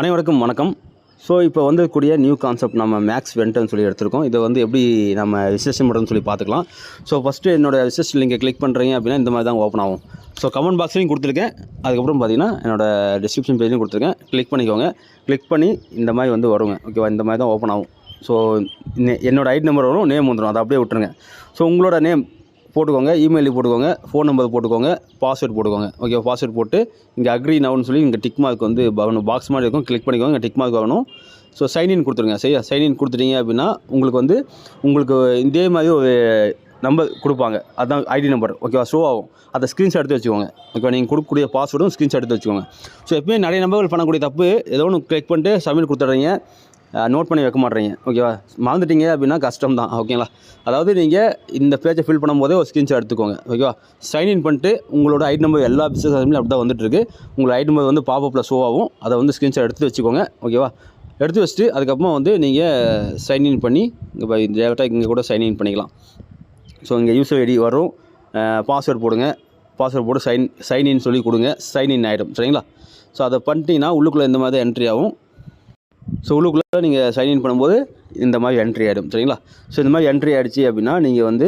அனைவருக்கும் வணக்கம். ஸோ இப்போ வந்திருக்கக்கூடிய நியூ கான்செப்ட் நம்ம மேக்ஸ் வென்ட்னு சொல்லி எடுத்திருக்கோம். இதை வந்து எப்படி நம்ம விசேஷம் பண்ணுறதுன்னு சொல்லி பார்த்துக்கலாம். ஸோ ஃபஸ்ட்டு என்னோடய விசேஷம் நீங்கள் கிளிக் பண்ணுறீங்க அப்படின்னா இந்த மாதிரி தான் ஓப்பன் ஆகும். ஸோ கமெண்ட் பாக்ஸ்லையும் கொடுத்துருக்கேன். அதுக்கப்புறம் பார்த்தீங்கன்னா என்னோட டிஸ்கிரிப்ஷன் பேஜ்லையும் கொடுத்துருக்கேன். கிளிக் பண்ணிக்கோங்க. கிளிக் பண்ணி இந்த மாதிரி வந்து வருங்க. ஓகேவா இந்த மாதிரி தான் ஓப்பன் ஆகும். ஸோ என்னோடய ஐடி நம்பர் வரும். நேம் வந்துடும் அதை அப்படியே விட்டுருங்க. ஸோ உங்களோட நேம் போட்டுக்கோங்க இமெயில் போட்டுக்கோங்க ஃபோன் நம்பர் போட்டுக்கோங்க பாஸ்வேர்ட் போட்டுக்கோங்க. ஓகே பாஸ்வேர்ட் போட்டு இங்கே அக்ரி நவுன்னு சொல்லி இங்கே டிக் மார்க் வந்து வரணும் பாக்ஸ் மாதிரி இருக்கும். கிளிக் பண்ணிக்கோங்க டிக் மார்க் வரணும் ஸோ சைன்இன் கொடுத்துருங்க. சரியா? சைன்இன் கொடுத்துட்டீங்க அப்படின்னா உங்களுக்கு வந்து உங்களுக்கு இதே மாதிரி ஒரு நம்பர் கொடுப்பாங்க. அதான் ஐடி நம்பர் ஓகேவா ஷோ ஆகும். அதை ஸ்க்ரீன்ஷாட் எடுத்து வச்சுக்கோங்க. ஓகேவா நீங்கள் கொடுக்கக்கூடிய பாஸ்வேர்டும் ஸ்க்ரீன்ஷாட் எடுத்து வச்சுக்கோங்க. ஸோ எப்பயுமே நிறைய நம்பர்கள் பண்ணக்கூடிய தப்பு. ஏதோ ஒன்று கிளிக் பண்ணிட்டு சப்மிட் கொடுத்துட்றீங்க. நோட் பண்ணி வைக்க மாட்டேறீங்க ஓகேவா மறந்துட்டீங்க அப்படின்னா கஷ்டம் தான் ஓகேங்களா அதாவது நீங்கள் இந்த பேஜை ஃபில் பண்ணும்போதே ஒரு ஸ்க்ரீன்ஷாட் எடுத்துக்கோங்க. ஓகேவா சைன்இன் பண்ணிட்டு உங்களோட ஐடி நம்பர் எல்லா பிஸ்னஸ் அப்படி தான் வந்துட்டு இருக்கு உங்களோட ஐடி நம்பர் வந்து பாப்பப்பில் ஷோ ஆகும். அதை வந்து ஸ்க்ரீன்ஷாட் எடுத்து வச்சுக்கோங்க. ஓகேவா எடுத்து வச்சுட்டு அதுக்கப்புறமா வந்து நீங்கள் சைன்இன் பண்ணி இங்கே டேரெக்டாக இங்கே கூட சைன்இன் பண்ணிக்கலாம். ஸோ இங்கே யூசர் ஐடி வரும். பாஸ்வேர்ட் போடுங்க. பாஸ்வேர்ட் போட்டு சைன் சைன்இன் சொல்லி கொடுங்க. சைன்இன் ஆகிடும் சரிங்களா? ஸோ அதை பண்ணிட்டீங்கன்னா உள்ளுக்குள்ளே இந்த மாதிரி என்ட்ரி ஆகும். ஸோ உள்ளுக்குள்ளே நீங்கள் சைன்இன் பண்ணும்போது இந்த மாதிரி என்ட்ரி ஆகிடும் சரிங்களா? ஸோ இந்த மாதிரி என்ட்ரி ஆகிடுச்சு அப்படின்னா நீங்கள் வந்து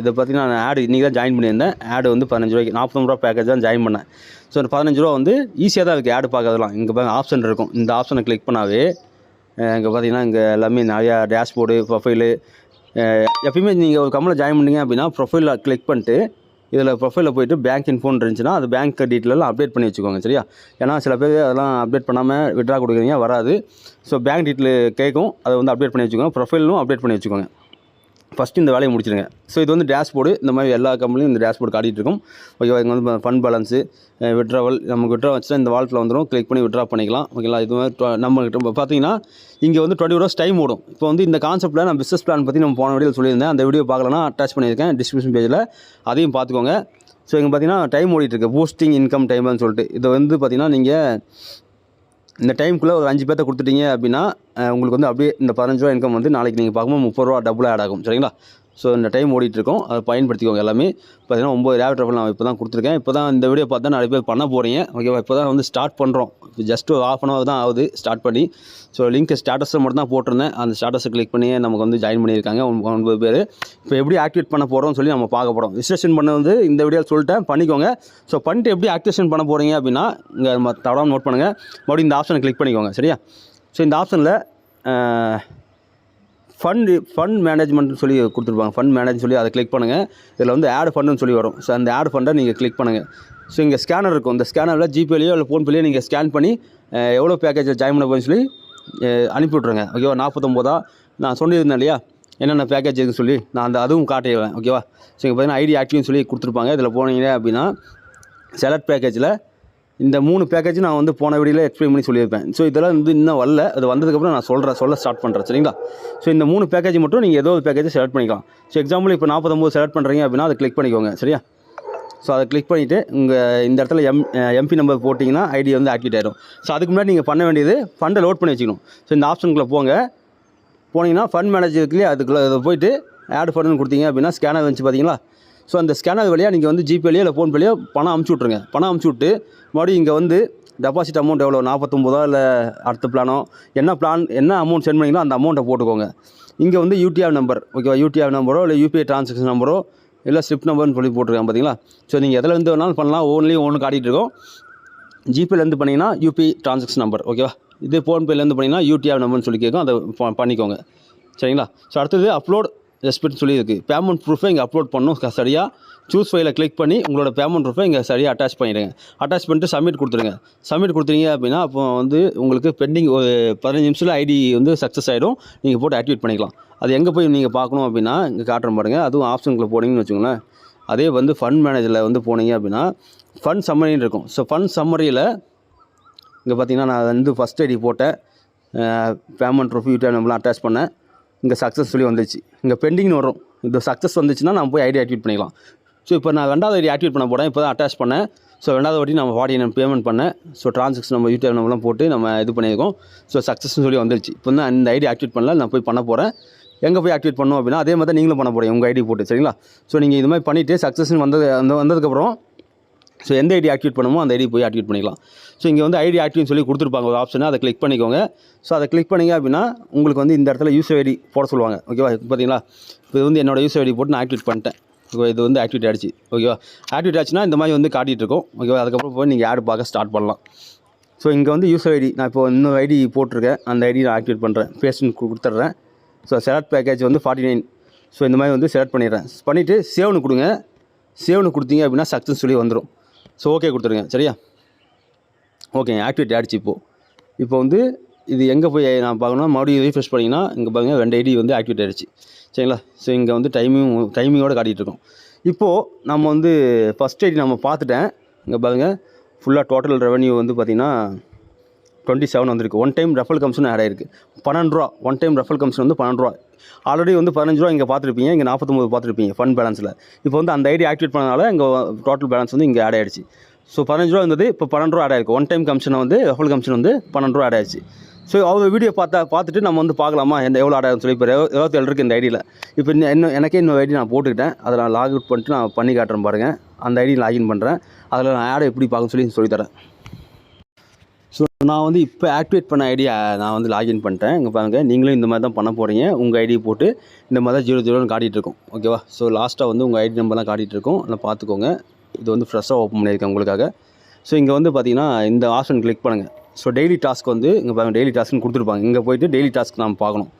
இதை பார்த்தீங்கன்னா நான் ஆடு இன்றைக்கி தான் ஜாயின் பண்ணியிருந்தேன். ஆடு வந்து பதினஞ்சு ரூபாய்க்கு நாற்பது ரூபா பேக்கேஜ் தான் ஜாயின் பண்ணேன். ஸோ இந்த பதினஞ்சு ரூபா வந்து ஈஸியாக தான் இருக்குது ஆடு பார்க்கறதுலாம் இங்கே பாருங்க ஆப்ஷன் இருக்கும். இந்த ஆப்ஷனை கிளிக் பண்ணாவே இங்கே பார்த்தீங்கன்னா இங்கே எல்லாமே நிறையா டேஷ்போர்டு ப்ரொஃபைலு எப்பயுமே நீங்கள் ஒரு கம்பெனியில் ஜாயின் பண்ணிங்க அப்படின்னா ப்ரொஃபைலில் கிளிக் பண்ணிட்டு இதில் ப்ரொஃபைலில் போயிட்டு பேங்க் இன்ஃபோன் இருந்துச்சுன்னா அது பேங்க் டீட்டெயிலெல்லாம் அப்டேட் பண்ணி வச்சுக்கோங்க சரியா? ஏன்னா சில பேர் அதெல்லாம் அப்டேட் பண்ணாமல் விட்ரா கொடுக்குறீங்க வராது. ஸோ பேங்க் டீட்டெயில் கேட்கும் அதை வந்து அப்டேட் பண்ணி வச்சுக்கோங்க ப்ரொஃபைலும் அப்டேட் பண்ணி வச்சுக்கோங்க. ஃபஸ்ட்டு இந்த வேலையை முடிச்சிடுங்க ஸோ இது வந்து டேஷ்போர்டு இந்த மாதிரி எல்லா கம்பெனியும் இந்த டேஷ்போர்டு காட்டிகிட்டு இருக்கும் ஓகேவா இங்கே வந்து ஃபண்ட் பேலன்ஸு விட்ராவல் நமக்கு விட்ரா வச்சுட்டா இந்த வால்ட்டில் வந்துடும் கிளிக் பண்ணி விட்ரா பண்ணிக்கலாம். ஓகேங்களா இது மாதிரி நம்ம கிட்ட பார்த்தீங்கன்னா இங்கே வந்து டுவெண்ட்டி ஹவர்ஸ் டைம் ஓடும். இப்போ வந்து இந்த கான்செப்ட்டில் நான் பிஸ்னஸ் பிளான் பற்றி நம்ம போன வீடியோ சொல்லியிருந்தேன். அந்த வீடியோ பார்க்கலன்னா அட்டாச் பண்ணியிருக்கேன் டிஸ்கிரிப்ஷன் பேஜில் அதையும் பார்த்துக்கோங்க. ஸோ இங்கே பார்த்தீங்கன்னா டைம் ஓடிட்டுருக்கு பூஸ்டிங் இன்கம் டைம்னு சொல்லிட்டு. இதை வந்து பார்த்தீங்கன்னா நீங்கள் இந்த டைமுக்குள்ளே ஒரு அஞ்சு பேர்த்த கொடுத்துட்டீங்க அப்படின்னா உங்களுக்கு வந்து அப்படியே இந்த பதினஞ்சு ரூபா இன்கம் வந்து நாளைக்கு நீங்கள் பார்க்கும்போது முப்பது ரூபா டபுள் ஆட் ஆகும். சரிங்களா? ஸோ இந்த டைம் ஓடிட்டுருக்கோம். அதை பயன்படுத்திக்கோங்க எல்லாமே. பார்த்தீங்கன்னா ஒம்பது ரேவ் ட்ரபிள் நான் இப்போ தான் கொடுத்துருக்கேன். இப்போ தான் இந்த வீடியோ பார்த்தா நிறைய பேர் பண்ண போகிறீங்க ஓகேவா இப்போ தான் வந்து ஸ்டார்ட் பண்ணுறோம் ஜஸ்ட் ஒரு ஆஃப் அன் ஹவர் தான் ஆகுது ஸ்டார்ட் பண்ணி. ஸோ லிங்க் ஸ்டேட்டஸில் மட்டும் தான் போட்டிருந்தேன். அந்த ஸ்டேட்டஸை கிளிக் பண்ணி நமக்கு வந்து ஜாயின் பண்ணியிருக்காங்க. ஒன்பது பேர். இப்போ எப்படி ஆக்டிவேட் பண்ண போகிறோம்னு சொல்லி நம்ம பார்க்க போகிறோம் ரிஜிஸ்ட்ரேஷன் பண்ண வந்து இந்த வீடியோ சொல்லிட்டேன். பண்ணிக்கோங்க. ஸோ பண்ணிட்டு எப்படி ஆக்டிவேஷன் பண்ண போகிறீங்க அப்படின்னா இங்கே நம்ம தவறாமல் நோட் பண்ணுங்கள் மறுபடியும் இந்த ஆப்ஷனை கிளிக் பண்ணிக்கோங்க. சரியா? ஸோ இந்த ஆப்ஷனில் ஃபண்ட் ஃபண்ட் மேனேஜ்மெண்ட்னு சொல்லி கொடுத்துருப்பாங்க. ஃபண்ட் மேனேஜ் சொல்லி அதை கிளிக் பண்ணுங்கள் இதில் வந்து ஆட் ஃபண்டுன்னு சொல்லி வரும். ஸோ அந்த ஆட் ஃபண்டை நீங்கள் கிளிக் பண்ணுங்கள் ஸோ இங்கே ஸ்கேனர் இருக்கும். இந்த ஸ்கேனரில் ஜிபேலையோ இல்லை ஃபோன்பேலையோ நீங்கள் ஸ்கேன் பண்ணி எவ்வளோ பேக்கேஜில் ஜாயின் பண்ண போகுதுன்னு சொல்லி அனுப்பிவிட்ருங்க அனுப்பி விட்ருங்க ஓகேவா நாற்பத்தொம்போதா நான் சொல்லியிருந்தேன் இல்லையா? என்னென்ன பேக்கேஜ் இருக்குன்னு சொல்லி நான் அந்த அதுவும் காட்டிடுவேன். ஓகேவா ஸோ இங்கே பார்த்தீங்கன்னா ஐடி ஆக்டிவ்னு சொல்லி கொடுத்துருப்பாங்க. இதில் போனீங்க அப்படின்னா செலக்ட் பேக்கேஜில் இந்த மூணு பேக்கேஜ் நான் வந்து போன வீடியோவில் எக்ஸ்பிளைன் பண்ணி சொல்லியிருப்பேன். ஸோ இதெல்லாம் வந்து இன்னும் வரல. அது வந்ததுக்கப்புறம் நான் சொல்கிறேன் சொல்ல ஸ்டார்ட் பண்ணுறேன் சரிங்களா? ஸோ இந்த மூணு பேக்கேஜ் மட்டும் நீங்கள் ஏதோ ஒரு பேக்கேஜ் செலக்ட் பண்ணிக்கலாம். ஸோ எக்ஸாம்பிள் இப்போ நாற்பத்தொம்போது செலக்ட் பண்ணுறீங்க அப்படின்னா அதை கிளிக் பண்ணிக்கோங்க. சரியா? ஸோ அதை கிளிக் பண்ணிவிட்டு உங்கள் இந்த இடத்துல எம் எம்பி நம்பர் போட்டிங்கன்னா ஐடி வந்து ஆக்டிவேட் ஆகிடும் ஸோ அதுக்கு முன்னாடி நீங்கள் பண்ண வேண்டியது ஃபண்டை லோட் பண்ணி வச்சுக்கணும். ஸோ இந்த ஆப்ஷனுக்குள்ளே போங்க. போனீங்கன்னா ஃபண்ட் மேனேஜருக்குள்ளே அதுக்குள்ளே அதை போயிட்டு ஆட் ஃபண்டுன்னு கொடுத்தீங்க அப்படின்னா ஸ்கேனர் வந்துச்சு பார்த்தீங்களா ஸோ அந்த ஸ்கேனர் வழியாக நீங்கள் வந்து ஜிபேலையோ இல்லை ஃபோன்பேலையோ பணம் அமுச்சு விட்ருங்க பணம் அமுச்சு விட்டு மறுபடியும் இங்கே வந்து டெபாசிட் அமௌண்ட் எவ்வளோ நாற்பத்தொம்போதோ இல்லை அடுத்த பிளானோ என்ன பிளான் என்ன அமௌண்ட் சென்ட் பண்ணீங்களோ அந்த அமௌண்ட்டை போட்டுக்கோங்க. இங்கே வந்து யூடிஆர் நம்பர் ஓகேவா யூடிஆர் நம்பரோ இல்லை யூபிஐ ட்ரான்சாக்ஷன் நம்பரோ இல்லை ஸ்லிப் நம்பர்னு சொல்லி போட்டிருக்கேன் பார்த்தீங்களா ஸோ நீங்கள் எதில் இருந்து வேணாலும் பண்ணலாம். ஓன்லி ஒன்று காட்டிகிட்டு இருக்கோம். ஜிபேலேருந்து பண்ணிங்கன்னா யூபி ட்ரான்சாக்ஷன் நம்பர் ஓகேவா இது ஃபோன்பேலேருந்து பண்ணிங்கன்னா யூடிஆர் நம்பர்னு சொல்லி கேட்கும் அதை பண்ணிக்கோங்க. சரிங்களா? ஸோ அடுத்தது அப்லோட் ரெஸ்பெக்ட் சொல்லி இருக்குது பேமெண்ட் ப்ரூஃபை இங்கே அப்லோட் பண்ணணும். சரியாக சூஸ் ஃபைலை கிளிக் பண்ணி உங்களோட பேமெண்ட் ப்ரூஃபை இங்கே சரியாக அட்டாச் பண்ணிடுங்க. அட்டாச் பண்ணிட்டு சப்மிட் கொடுத்துருங்க. சப்மிட் கொடுத்தீங்க அப்படின்னா அப்போ வந்து உங்களுக்கு பெண்டிங் ஒரு பதினஞ்சு நிமிஷத்தில் ஐடி வந்து சக்ஸஸ் ஆகிடும் நீங்கள் போட்டு ஆக்டிவேட் பண்ணிக்கலாம். அது எங்கே போய் நீங்கள் பார்க்கணும் அப்படின்னா இங்கே காட்டுற பாருங்கள் அதுவும் ஆப்ஷனுக்குள்ளே போனீங்கன்னு வச்சுக்கோங்களேன். அதே வந்து ஃபண்ட் மேனேஜரில் வந்து போனீங்க அப்படின்னா ஃபண்ட் சம்மரின்னு இருக்கும். ஸோ ஃபண்ட் சம்மரியில் இங்கே பார்த்தீங்கன்னா நான் வந்து ஃபஸ்ட் ஐடி போட்டேன். பேமெண்ட் ப்ரூஃப் யூடியூப் நம்பர்லாம் அட்டாச் பண்ணேன். இங்கே சக்ஸஸ் சொல்லி வந்துச்சு இங்கே பெண்டிங்னு வரும். இந்த சக்ஸஸ் வந்துச்சுன்னா நான் போய் ஐடி ஆக்டிவேட் பண்ணிக்கலாம். ஸோ இப்போ நான் ரெண்டாவது ஐடி ஆக்டிவேட் பண்ண போகிறேன் இப்போ தான் அட்டாச் பண்ணேன். ஸோ ரெண்டாவது வாட்டி நம்ம வாடி நான் பேமெண்ட் பண்ணேன். ஸோ ட்ரான்சாக்ஷன் நம்ம யூடியூப் நம்பர்லாம் போட்டு நம்ம இது பண்ணியிருக்கோம். ஸோ சக்ஸஸ்னு சொல்லி வந்துருச்சு. இப்போ தான் அந்த ஐடி ஆக்டிவேட் பண்ணல. நான் போய் பண்ண போகிறேன் எங்கே போய் ஆக்டிவேட் பண்ணணும் அப்படின்னா அதே மாதிரி தான் நீங்களும் பண்ண போகிறீங்க உங்கள் ஐடி போட்டு சரிங்களா? ஸோ நீங்கள் இது மாதிரி பண்ணிவிட்டு சக்ஸஸ்னு வந்தது அந்த வந்ததுக்கப்புறம் ஸோ எந்த ஐடி ஆக்டிவேட் பண்ணுமோ அந்த ஐடி போய் ஆக்டிவேட் பண்ணிக்கலாம். ஸோ இங்கே வந்து ஐடி ஆக்டிவ்னு சொல்லி கொடுத்துருப்பாங்க. ஒரு ஆப்ஷனை அதை கிளிக் பண்ணிக்கோங்க. ஸோ அதை கிளிக் பண்ணிங்க அப்படின்னா உங்களுக்கு வந்து இந்த இடத்துல யூஸ் ஐடி போட சொல்லுவாங்க. ஓகேவா பார்த்தீங்களா இப்போ இது வந்து என்னோடய யூஸ் ஐடி போட்டு நான் ஆக்டிவேட் பண்ணிட்டேன். ஓகே இது வந்து ஆக்டிவேட் ஆகிடுச்சு ஓகேவா ஆக்டிவேட் ஆச்சுன்னா இந்த மாதிரி வந்து காட்டிகிட்டு இருக்கும். ஓகேவா அதுக்கப்புறம் போய் நீங்கள் ஆட் பார்க்க ஸ்டார்ட் பண்ணலாம். ஸோ இங்கே வந்து யூஸ் ஐடி நான் இப்போ இன்னொரு ஐடி போட்டிருக்கேன். அந்த ஐடி நான் ஆக்டிவேட் பண்ணுறேன் பேஸ்ட்னு கொடுத்துட்றேன். ஸோ செலக்ட் பேக்கேஜ் வந்து ஃபார்ட்டி நைன் ஸோ இந்த மாதிரி வந்து செலக்ட் பண்ணிடுறேன். பண்ணிவிட்டு சேவ்னு கொடுங்க. சேவ்னு கொடுத்தீங்க அப்படின்னா சக்ஸஸ் சொல்லி வந்துடும் ஸோ ஓகே கொடுத்துருங்க. சரியா? ஓகேங்க ஆக்டிவேட் ஆகிடுச்சு இப்போது இப்போ வந்து இது எங்கே போய் நான் பார்க்கணும் மறுபடியும் ரீஃப்ரெஷ் பண்ணிங்கன்னா இங்கே பாருங்கள் ரெண்டு ஐடி வந்து ஆக்டிவேட் ஆகிடுச்சு சரிங்களா? ஸோ இங்கே வந்து டைமிங் டைமிங்கோட காட்டிகிட்டு இருக்கோம். இப்போது நம்ம வந்து ஃபஸ்ட் ஐடி நம்ம பார்த்துட்டேன். இங்கே பாருங்கள் ஃபுல்லாக டோட்டல் ரெவன்யூ வந்து பார்த்திங்கன்னா டுவெண்ட்டி செவன் வந்திருக்கு. One time referral commission add ஆயிருக்கு. பன்னெண்டு ரூபா. ஒன் டைம் ரெஃபல் கமிஷன் வந்து பன்னெண்டு ரூபா. ஆல்ரெடி வந்து பதினஞ்சு ரூபா இங்கே பார்த்துருப்பீங்க. இங்கே நாற்பத்தொம்பது பார்த்துருப்பீங்க ஃபண்ட் பேலன்ஸில் இப்போ வந்து அந்த ஐடி ஆக்டிவேட் பண்ணனால இங்கே டோட்டல் பேலன்ஸ் வந்து இங்கே ஆட் ஆயிடுச்சு. ஸோ பதினஞ்சு ரூபா இருந்தது. இப்போ பன்னெண்டு ரூபா ஆட் ஆயிருக்கு. ஒன் டைம் கமிஷனை வந்து ரெஃபல் கமிஷன் வந்து பன்னெண்டு ரூபா ஆட் ஆயிடுச்சு. ஸோ அவங்க வீடியோ பார்த்தா பார்த்துட்டு நம்ம வந்து பார்க்கலாமா? எந்த எவ்வளோ ஆட் சொல்லி இப்போ இருபத்தேழு இருக்குது இந்த ஐடியில் இப்போ இன்னும் இன்னும் எனக்கே இன்னொரு ஐடி நான் போட்டுக்கிட்டேன். அதை நான் லாக் அவுட் பண்ணிட்டு நான் பண்ணி காட்டுறேன் பாருங்கள் அந்த ஐடி லாகின் பண்ணுறேன் அதில் நான் ஆடை எப்படி பார்க்கணும்னு சொல்லி சொல்லித்தரேன் நான் வந்து இப்போ ஆக்டிவேட் பண்ண ஐடியா நான் வந்து லாகின் பண்ணிட்டேன். இங்கே பாருங்கள் நீங்களும் இந்த மாதிரி தான் பண்ண போகிறீங்க உங்கள் ஐடி போட்டு இந்த மாதிரி தான் ஜீரோ ஜீரோன்னு காட்டிட்டுருக்கும் ஓகேவா ஸோ லாஸ்ட்டாக வந்து உங்கள் ஐடி நம்பர்லாம் காட்டிகிட்டு இருக்கும். அதை பார்த்துக்கோங்க. இது வந்து ஃப்ரெஷ்ஷாக ஓப்பன் பண்ணியிருக்கேன் உங்களுக்காக. ஸோ இங்கே வந்து பார்த்தீங்கன்னா இந்த ஆப்ஷன் கிளிக் பண்ணுங்கள் ஸோ டெய்லி டாஸ்க் வந்து இங்கே பாருங்கள் டெய்லி டாஸ்க்னு கொடுத்துருப்பாங்க. இங்கே போயிட்டு டெய்லி டாஸ்க் நம்ம பார்க்கணும்.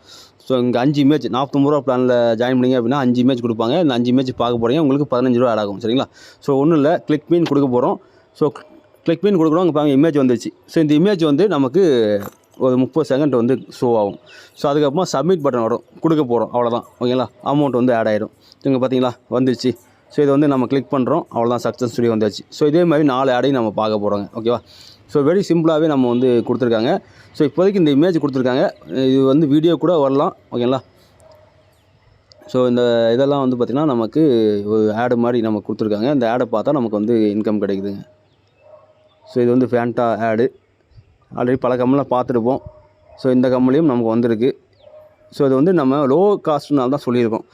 ஸோ இங்கே அஞ்சு இமேஜ் நாற்பத்தொம்பது ரூபா பிளானில் ஜாயின் பண்ணிங்க அப்படின்னா அஞ்சு இமேஜ் கொடுப்பாங்க. இந்த அஞ்சு இமேஜ் பார்க்க போகிறீங்க உங்களுக்கு பதினஞ்சு ரூபா ஆட் ஆகும். சரிங்களா? ஸோ ஒன்றும் இல்லை. கிளிக் மீன் கொடுக்க போகிறோம் ஸோ கிளிக் பண்ணி கொடுக்குறோம் அங்கே பாருங்கள் இமேஜ் வந்துச்சு ஸோ இந்த இமேஜ் வந்து நமக்கு ஒரு முப்பது செகண்ட் வந்து ஷோ ஆகும். ஸோ அதுக்கப்புறமா சப்மிட் பட்டன் வரும். கொடுக்க போகிறோம் அவ்வளோதான் ஓகேங்களா அமௌண்ட் வந்து ஆட் ஆயிடும் இங்கே பார்த்தீங்களா வந்துச்சு ஸோ இதை வந்து நம்ம கிளிக் பண்ணுறோம் அவ்வளோதான் சக்ஸஸ் சொல்லி வந்துச்சு ஸோ இதே மாதிரி நாலு ஆடையும் நம்ம பார்க்க போகிறோங்க ஓகேவா ஸோ வெரி சிம்பிளாகவே நம்ம வந்து கொடுத்துருக்காங்க. ஸோ இப்போதைக்கு இந்த இமேஜ் கொடுத்துருக்காங்க. இது வந்து வீடியோ கூட வரலாம். ஓகேங்களா ஸோ இந்த இதெல்லாம் வந்து பார்த்திங்கன்னா நமக்கு ஒரு ஆடு மாதிரி நமக்கு கொடுத்துருக்காங்க. இந்த ஆடை பார்த்தா நமக்கு வந்து இன்கம் கிடைக்குதுங்க. ஸோ இது வந்து ஃபேண்டா ஆடு ஆல்ரெடி பல கம்பெனிலாம் பார்த்துருப்போம். ஸோ இந்த கம்மலையும் நமக்கு வந்திருக்கு. ஸோ இது வந்து நம்ம லோ காஸ்ட்னால தான் சொல்லியிருக்கோம்.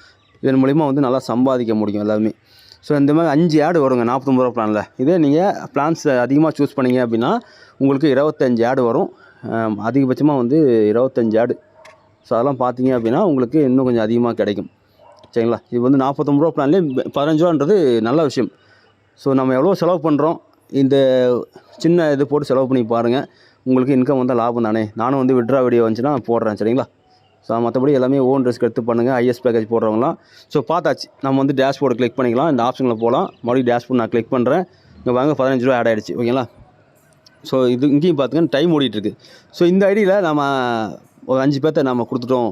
இதன் மூலிமா வந்து நல்லா சம்பாதிக்க முடியும் எல்லாருமே. ஸோ இந்த மாதிரி அஞ்சு ஆடு வருங்க நாற்பத்தொம்பது ரூபா பிளானில் இதே நீங்கள் பிளான்ஸ் அதிகமாக சூஸ் பண்ணீங்க அப்படின்னா உங்களுக்கு இருபத்தஞ்சு ஆடு வரும். அதிகபட்சமாக வந்து இருபத்தஞ்சு ஆடு ஸோ அதெல்லாம் பார்த்தீங்க அப்படின்னா உங்களுக்கு இன்னும் கொஞ்சம் அதிகமாக கிடைக்கும். சரிங்களா? இது வந்து நாற்பத்தொம்பது ரூபா பிளான்லேயே பதினஞ்சு ரூபான்றது நல்ல விஷயம். ஸோ நம்ம எவ்வளோ செலவு பண்ணுறோம் இந்த சின்ன இது போட்டு செலவு பண்ணி பாருங்கள் உங்களுக்கு இன்கம் வந்தால் லாபம் தானே. நானும் வந்து விட்ரா வீடியோ வந்துச்சுன்னா போடுறேன் சரிங்களா? ஸோ மற்றபடி எல்லாமே ஓன் ரிஸ்க் எடுத்து பண்ணுங்கள் ஐஎஸ் பேக்கேஜ் போடுறவங்களாம் ஸோ பார்த்தாச்சு. நம்ம வந்து டேஷ்போர்டு கிளிக் பண்ணிக்கலாம். இந்த ஆப்ஷனில் போகலாம் மறுபடியும் டேஷ்போர்ட் நான் கிளிக் பண்ணுறேன் இங்கே வாங்க பதினஞ்சு ரூபா ஆட் ஆகிடுச்சு ஓகேங்களா? ஸோ இது இங்கேயும் பார்த்துங்க டைம் ஓடிட்டுருக்கு. ஸோ இந்த ஐடியில் நம்ம ஒரு அஞ்சு பேர்த்த நம்ம கொடுத்துட்டோம்.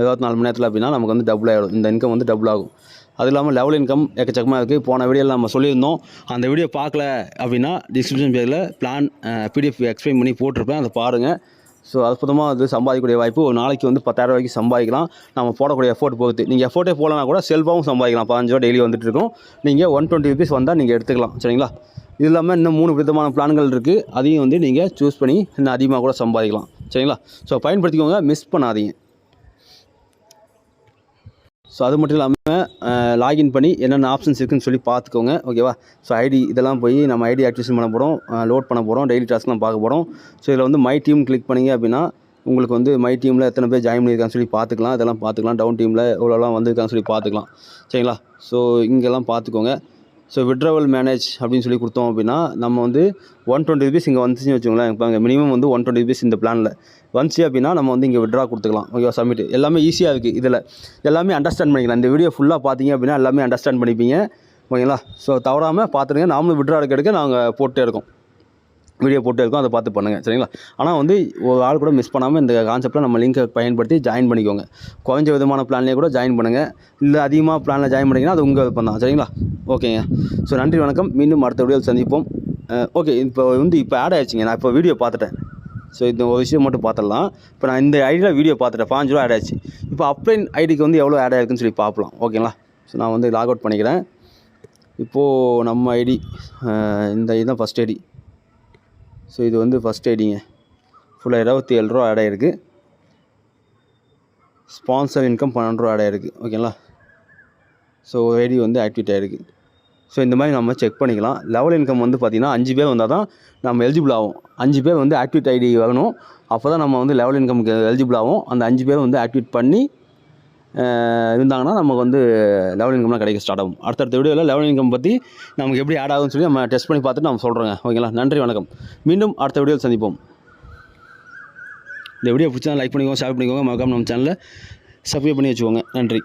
இருபத்தி நாலு மணி நேரத்தில் அப்படின்னா நமக்கு வந்து டபுள் ஆகிடும் இந்த இன்கம் வந்து டபுள் ஆகும். அது இல்லாமல் லெவல் இன்கம் எக்கச்சக்கமாக இருக்குது போன வீடியோவில் நம்ம சொல்லியிருந்தோம். அந்த வீடியோ பார்க்கல அப்படின்னா டிஸ்கிரிப்ஷன் பேஜில் பிளான் பிடிஎஃப் எக்ஸ்பிளைன் பண்ணி போட்டிருப்பேன். அதை பாருங்கள் ஸோ அற்புதமாக அது சம்பாதிக்கக்கூடிய வாய்ப்பு. ஒரு நாளைக்கு வந்து பத்தாயிரம் ரூபாய்க்கு சம்பாதிக்கலாம். நம்ம போடக்கூடிய எஃபோர்ட் பொறுத்து நீங்கள் எஃபோர்ட்டே போகலன்னா கூட செல்ஃபாகவும் சம்பாதிக்கலாம். பதினஞ்சு ரூபா டெய்லி வந்துட்டு இருக்கோம். நீங்கள் ஒன் டுவெண்ட்டி ருபீஸ் வந்தால் நீங்கள் எடுத்துக்கலாம். சரிங்களா? இது இல்லாமல் இன்னும் மூணு விதமான பிளான்கள் இருக்குது அதையும் வந்து நீங்கள் சூஸ் பண்ணி இன்னும் அதிகமாக கூட சம்பாதிக்கலாம். சரிங்களா? ஸோ பயன்படுத்திக்கோங்க. மிஸ் பண்ணாதீங்க. ஸோ அது மட்டும் இல்லாமல் லாகின் பண்ணி என்னென்ன ஆப்ஷன்ஸ் இருக்குதுன்னு சொல்லி பார்த்துக்கோங்க ஓகேவா ஸோ ஐடி இதெல்லாம் போய் நம்ம ஐடி ஆக்டிவேஷன் பண்ண போகிறோம் லோட் பண்ண போகிறோம் டெய்லி டாஸ்க்லாம் பார்க்க போகிறோம் ஸோ இதில் வந்து மை டீம் கிளிக் பண்ணீங்க அப்படின்னா உங்களுக்கு வந்து மை டீமில் எத்தனை பேர் ஜாயின் பண்ணியிருக்கான்னு சொல்லி பார்த்துக்கலாம் இதெல்லாம் பார்த்துக்கலாம் டவுன் டீமில் எவ்வளோலாம் வந்திருக்கான்னு சொல்லி பார்த்துக்கலாம் சரிங்களா? ஸோ இங்கெல்லாம் பார்த்துக்கோங்க ஸோ விட்ரவல் மேனேஜ் அப்படின்னு சொல்லி கொடுத்தோம் அப்படின்னா நம்ம வந்து ஒன் டுவெண்ட்டி ருபீஸ் இங்கே வந்துச்சுன்னு வச்சுக்கோங்களேன். இப்போ மினிமம் வந்து ஒன் டுவெண்ட்டி ருபீஸ் இந்த பிளானில் வந்துச்சு அப்படின்னா நம்ம வந்து இங்கே விட்ரா கொடுத்துக்கலாம். ஓகேவா சப்மிட் எல்லாமே ஈஸியாக இருக்குது இதில். எல்லாமே அண்டர்ஸ்டாண்ட் பண்ணிக்கலாம். இந்த வீடியோ ஃபுல்லாக பார்த்தீங்க அப்படின்னா எல்லாமே அண்டர்ஸ்டாண்ட் பண்ணிப்பீங்க. ஓகேங்களா ஸோ தவறாமல் பார்த்துருங்க நாமளும் விட்ரா எடுக்க எடுக்க நாங்கள் போட்டே இருக்கோம். வீடியோ போட்டு இருக்கோம். அதை பார்த்து பண்ணுங்கள் சரிங்களா? ஆனால் வந்து ஒரு ஆள் கூட மிஸ் பண்ணாமல் இந்த கான்செப்ட்டில் நம்ம லிங்கை பயன்படுத்தி ஜாயின் பண்ணிக்கோங்க. குறைஞ்ச விதமான பிளான்லேயே கூட ஜாயின் பண்ணுங்கள் இல்லை அதிகமாக பிளானில் ஜாயின் பண்ணிங்கன்னா அது உங்கள் விருப்பம் தான். சரிங்களா? ஓகேங்க ஸோ நன்றி வணக்கம். மீண்டும் அடுத்த வீடியோவில் சந்திப்போம். ஓகே இப்போ வந்து இப்போ ஆட் ஆயிடுச்சிங்க. நான் இப்போ வீடியோ பார்த்துட்டேன். ஸோ இந்த ஒரு விஷயம் மட்டும் பார்த்துடலாம். இப்போ நான் இந்த ஐடியில் வீடியோ பார்த்துட்டேன். பாஞ்சு ரூபா ஆட் ஆச்சு. இப்போ அப்ளைன் ஐடிக்கு வந்து எவ்வளோ ஆட் ஆயிருக்குன்னு சொல்லி பார்க்கலாம் ஓகேங்களா ஸோ நான் வந்து லாக் அவுட் பண்ணிக்கிறேன். இப்போது நம்ம ஐடி இந்த இதுதான் ஃபஸ்ட் ஐடி ஸோ இது வந்து ஃபஸ்ட் ஐடிங்க ஃபுல்லாக இருபத்தி ஏழு ரூபா ஆட் ஆயிருக்கு. ஸ்பான்சர் இன்கம் பன்னெண்டு ரூபா ஆட் ஆயிருக்கு. ஓகேங்களா ஸோ ஐடி வந்து ஆக்டிவேட் ஆகிருக்கு ஸோ இந்த மாதிரி நம்ம செக் பண்ணிக்கலாம். லெவல் இன்கம் வந்து பார்த்திங்கன்னா அஞ்சு பேர் வந்தால் தான் நம்ம எலிஜிபிள் ஆகும் அஞ்சு பேர் வந்து ஆக்டிவேட் ஐடி வரணும் அப்போ தான் நம்ம வந்து லெவல் இன்கம்க்கு எலிஜிபிள் ஆகும் அந்த அஞ்சு பேர் வந்து ஆக்டிவேட் பண்ணி இருந்தாங்கன்னா நமக்கு வந்து லெவல் இன்கம்லாம் கிடைக்க ஸ்டார்ட் ஆகும். அடுத்தடுத்த வீடியோவில் லெவல் இன்கம் பற்றி நமக்கு எப்படி ஆட் ஆகும்னு சொல்லி நம்ம டெஸ்ட் பண்ணி பார்த்துட்டு நம்ம சொல்கிறோங்க ஓகேங்களா நன்றி வணக்கம். மீண்டும் அடுத்த வீடியோவில் சந்திப்போம். இந்த வீடியோ பிடிச்சா லைக் பண்ணிக்கோங்க ஷேர் பண்ணிக்கோங்க. மறக்காமல் நம்ம சேனலில் சப்ஸ்கிரைப் பண்ணி வச்சுக்கோங்க. நன்றி.